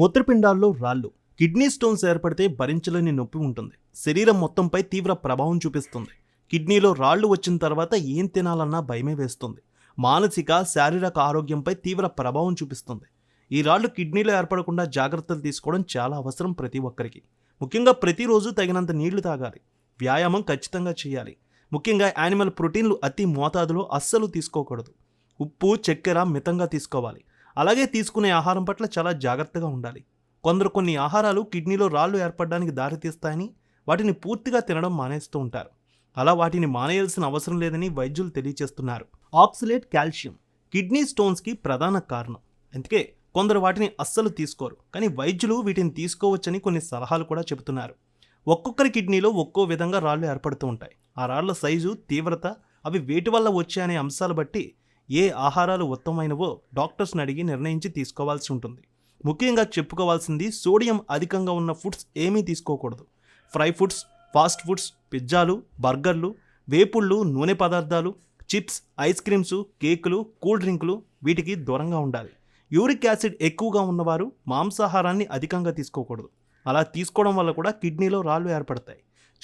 మూత్రపిండాల్లో రాళ్ళు kidney stones ఏర్పడితే భరించలేని నొప్పి ఉంటుంది. శరీరం మొత్తంపై తీవ్ర ప్రభావం చూపిస్తుంది. కిడ్నీలో రాళ్ళు వచ్చిన తర్వాత ఏం తినాలన్నా భయమే వేస్తుంది. మానసిక శారీరక ఆరోగ్యంపై తీవ్ర ప్రభావం చూపిస్తుంది. ఈ రాళ్ళు కిడ్నీలో ఏర్పడకుండా జాగ్రత్తలు తీసుకోవడం చాలా అవసరం ప్రతి ఒక్కరికి. ముఖ్యంగా ప్రతిరోజు తగినంత నీళ్ళు తాగాలి. వ్యాయామం ఖచ్చితంగా చేయాలి. ముఖ్యంగా యానిమల్ ప్రోటీన్లు అతి మోతాదులో అస్సలు తీసుకోకూడదు. ఉప్పు చక్కెర మితంగా తీసుకోవాలి. అలాగే తీసుకునే ఆహారం పట్ల చాలా జాగ్రత్తగా ఉండాలి. కొందరు కొన్ని ఆహారాలు కిడ్నీలో రాళ్ళు ఏర్పడడానికి దారితీస్తాయని వాటిని పూర్తిగా తినడం మానేస్తూ ఉంటారు. అలా వాటిని మానేయాల్సిన అవసరం లేదని వైద్యులు తెలియజేస్తున్నారు ఆక్సిలేట్ కాల్షియం కిడ్నీ స్టోన్స్కి ప్రధాన కారణం. అందుకే కొందరు వాటిని అస్సలు తీసుకోరు. కానీ వైద్యులు వీటిని తీసుకోవచ్చని కొన్ని సలహాలు కూడా చెబుతున్నారు. ఒక్కొక్కరి కిడ్నీలో ఒక్కో విధంగా రాళ్ళు ఏర్పడుతూ ఉంటాయి. ఆ రాళ్ళ సైజు తీవ్రత అవి వేటి వల్ల వచ్చాయనే అంశాలు బట్టి ఏ ఆహారాలు ఉత్తమమైనవో డాక్టర్స్ని అడిగి నిర్ణయించి తీసుకోవాల్సి ఉంటుంది. ముఖ్యంగా చెప్పుకోవాల్సింది సోడియం అధికంగా ఉన్న ఫుడ్స్ ఏమీ తీసుకోకూడదు. ఫ్రై ఫుడ్స్ ఫాస్ట్ ఫుడ్స్ పిజ్జాలు బర్గర్లు వేపుళ్ళు నూనె పదార్థాలు చిప్స్ ఐస్ క్రీమ్స్ కేకులు కూల్ డ్రింకులు వీటికి దూరంగా ఉండాలి. యూరిక్ యాసిడ్ ఎక్కువగా ఉన్నవారు మాంసాహారాన్ని అధికంగా తీసుకోకూడదు. అలా తీసుకోవడం వల్ల కూడా కిడ్నీలో రాళ్ళు ఏర్పడతాయి.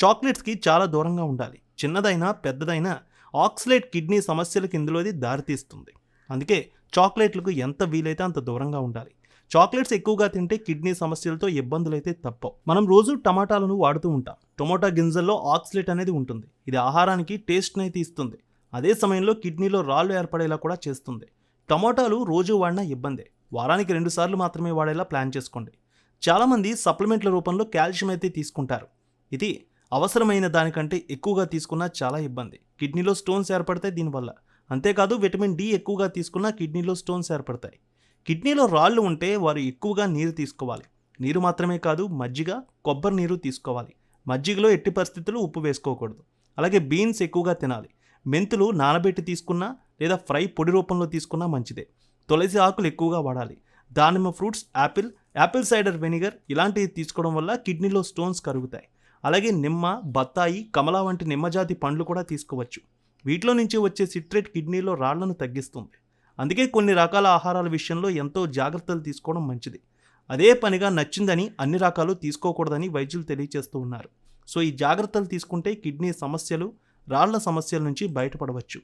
చాక్లెట్స్కి చాలా దూరంగా ఉండాలి. చిన్నదైనా పెద్దదైనా ఆక్సిలేట్ కిడ్నీ సమస్యలకు ఇందులోది దారితీస్తుంది. అందుకే చాక్లెట్లకు ఎంత వీలైతే అంత దూరంగా ఉండాలి. చాక్లెట్స్ ఎక్కువగా తింటే కిడ్నీ సమస్యలతో ఇబ్బందులైతే తప్పవు. మనం రోజు టమాటాలను వాడుతూ ఉంటాం. టమోటా గింజల్లో ఆక్సిలేట్ అనేది ఉంటుంది. ఇది ఆహారానికి టేస్ట్ని అయితే ఇస్తుంది అదే సమయంలో కిడ్నీలో రాళ్ళు ఏర్పడేలా కూడా చేస్తుంది. టమాటాలు రోజు వాడినా ఇబ్బందే. వారానికి రెండు సార్లు మాత్రమే వాడేలా ప్లాన్ చేసుకోండి. చాలామంది సప్లిమెంట్ల రూపంలో కాల్షియం అయితే తీసుకుంటారు. ఇది అవసరమైన దానికంటే ఎక్కువగా తీసుకున్నా చాలా ఇబ్బంది. కిడ్నీలో స్టోన్స్ ఏర్పడతాయి దీనివల్ల. అంతేకాదు విటమిన్ డి ఎక్కువగా తీసుకున్నా కిడ్నీలో స్టోన్స్ ఏర్పడతాయి. కిడ్నీలో రాళ్ళు ఉంటే వారు ఎక్కువగా నీరు తీసుకోవాలి. నీరు మాత్రమే కాదు మజ్జిగ కొబ్బరి నీరు తీసుకోవాలి. మజ్జిగలో ఎట్టి పరిస్థితుల్లో ఉప్పు వేసుకోకూడదు. అలాగే బీన్స్ ఎక్కువగా తినాలి. మెంతులు నానబెట్టి తీసుకున్నా లేదా ఫ్రై పొడి రూపంలో తీసుకున్నా మంచిదే. తులసి ఆకులు ఎక్కువగా వాడాలి. దానిమ్మ fruits apple apple cider vinegar ఇలాంటివి తీసుకోవడం వల్ల కిడ్నీలో స్టోన్స్ కరుగుతాయి. అలాగే నిమ్మ బత్తాయి కమల వంటి నిమ్మజాతి పండ్లు కూడా తీసుకోవచ్చు. వీటిలో నుంచి వచ్చే సిట్రేట్ కిడ్నీలో రాళ్ళను తగ్గిస్తుంది. అందుకే కొన్ని రకాల ఆహారాల విషయంలో ఎంతో జాగ్రత్తలు తీసుకోవడం మంచిది. అదే పనిగా నచ్చిందని అన్ని రకాలు తీసుకోకూడదని వైద్యులు తెలియజేస్తూ ఉన్నారు. సో ఈ జాగ్రత్తలు తీసుకుంటే కిడ్నీ సమస్యలు రాళ్ళ సమస్యల నుంచి బయటపడవచ్చు.